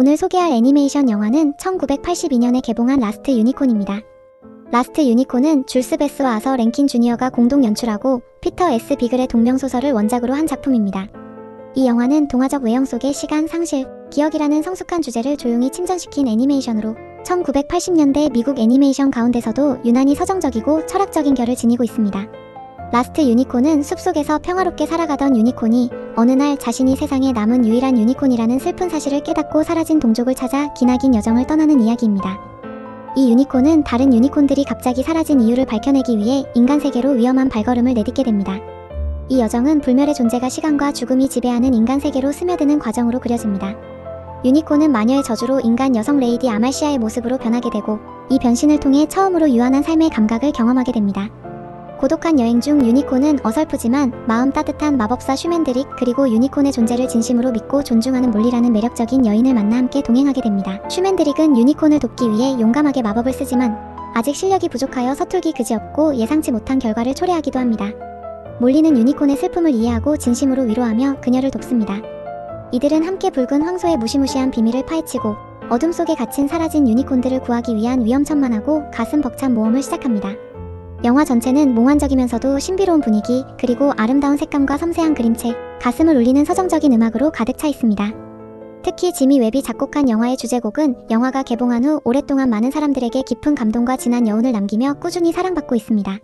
오늘 소개할 애니메이션 영화는 1982년에 개봉한 라스트 유니콘입니다. 라스트 유니콘은 줄스 베스와 아서 랭킨 주니어가 공동 연출하고 피터 S. 비글의 동명소설을 원작으로 한 작품입니다. 이 영화는 동화적 외형 속의 시간, 상실, 기억이라는 성숙한 주제를 조용히 침전시킨 애니메이션으로 1980년대 미국 애니메이션 가운데서도 유난히 서정적이고 철학적인 결을 지니고 있습니다. 라스트 유니콘은 숲속에서 평화롭게 살아가던 유니콘이 어느 날 자신이 세상에 남은 유일한 유니콘이라는 슬픈 사실을 깨닫고 사라진 동족을 찾아 기나긴 여정을 떠나는 이야기입니다. 이 유니콘은 다른 유니콘들이 갑자기 사라진 이유를 밝혀내기 위해 인간 세계로 위험한 발걸음을 내딛게 됩니다. 이 여정은 불멸의 존재가 시간과 죽음이 지배하는 인간 세계로 스며드는 과정으로 그려집니다. 유니콘은 마녀의 저주로 인간 여성 레이디 아말시아의 모습으로 변하게 되고 이 변신을 통해 처음으로 유한한 삶의 감각을 경험하게 됩니다. 고독한 여행 중 유니콘은 어설프지만 마음 따뜻한 마법사 슈맨드릭 그리고 유니콘의 존재를 진심으로 믿고 존중하는 몰리라는 매력적인 여인을 만나 함께 동행하게 됩니다. 슈맨드릭은 유니콘을 돕기 위해 용감하게 마법을 쓰지만 아직 실력이 부족하여 서툴기 그지없고 예상치 못한 결과를 초래하기도 합니다. 몰리는 유니콘의 슬픔을 이해하고 진심으로 위로하며 그녀를 돕습니다. 이들은 함께 붉은 황소의 무시무시한 비밀을 파헤치고 어둠 속에 갇힌 사라진 유니콘들을 구하기 위한 위험천만하고 가슴 벅찬 모험을 시작합니다. 영화 전체는 몽환적이면서도 신비로운 분위기, 그리고 아름다운 색감과 섬세한 그림체, 가슴을 울리는 서정적인 음악으로 가득 차 있습니다. 특히 지미 웹이 작곡한 영화의 주제곡은 영화가 개봉한 후 오랫동안 많은 사람들에게 깊은 감동과 진한 여운을 남기며 꾸준히 사랑받고 있습니다.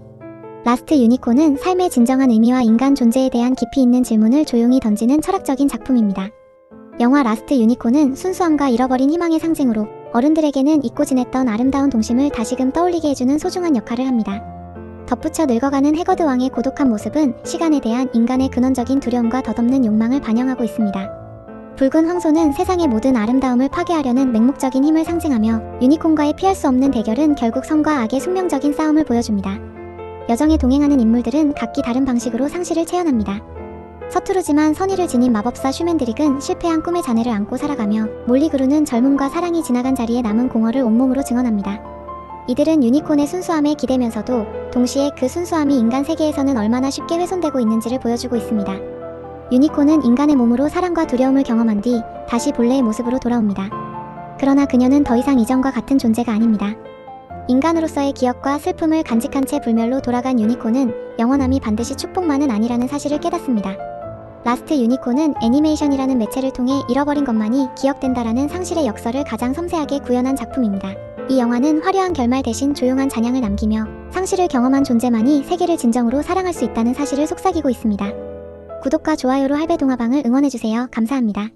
라스트 유니콘은 삶의 진정한 의미와 인간 존재에 대한 깊이 있는 질문을 조용히 던지는 철학적인 작품입니다. 영화 라스트 유니콘은 순수함과 잃어버린 희망의 상징으로 어른들에게는 잊고 지냈던 아름다운 동심을 다시금 떠올리게 해주는 소중한 역할을 합니다. 덧붙여 늙어가는 해거드 왕의 고독한 모습은 시간에 대한 인간의 근원적인 두려움과 덧없는 욕망을 반영하고 있습니다. 붉은 황소는 세상의 모든 아름다움을 파괴하려는 맹목적인 힘을 상징하며 유니콘과의 피할 수 없는 대결은 결국 성과 악의 숙명적인 싸움을 보여줍니다. 여정에 동행하는 인물들은 각기 다른 방식으로 상실을 체현합니다. 서투르지만 선의를 지닌 마법사 슈맨드릭은 실패한 꿈의 잔해를 안고 살아가며 몰리그루는 젊음과 사랑이 지나간 자리에 남은 공허를 온몸으로 증언합니다. 이들은 유니콘의 순수함에 기대면서도 동시에 그 순수함이 인간 세계에서는 얼마나 쉽게 훼손되고 있는지를 보여주고 있습니다. 유니콘은 인간의 몸으로 사랑과 두려움을 경험한 뒤 다시 본래의 모습으로 돌아옵니다. 그러나 그녀는 더 이상 이전과 같은 존재가 아닙니다. 인간으로서의 기억과 슬픔을 간직한 채 불멸로 돌아간 유니콘은 영원함이 반드시 축복만은 아니라는 사실을 깨닫습니다. 라스트 유니콘은 애니메이션이라는 매체를 통해 잃어버린 것만이 기억된다라는 상실의 역설을 가장 섬세하게 구현한 작품입니다. 이 영화는 화려한 결말 대신 조용한 잔향을 남기며 상실을 경험한 존재만이 세계를 진정으로 사랑할 수 있다는 사실을 속삭이고 있습니다. 구독과 좋아요로 할배 동화방을 응원해주세요. 감사합니다.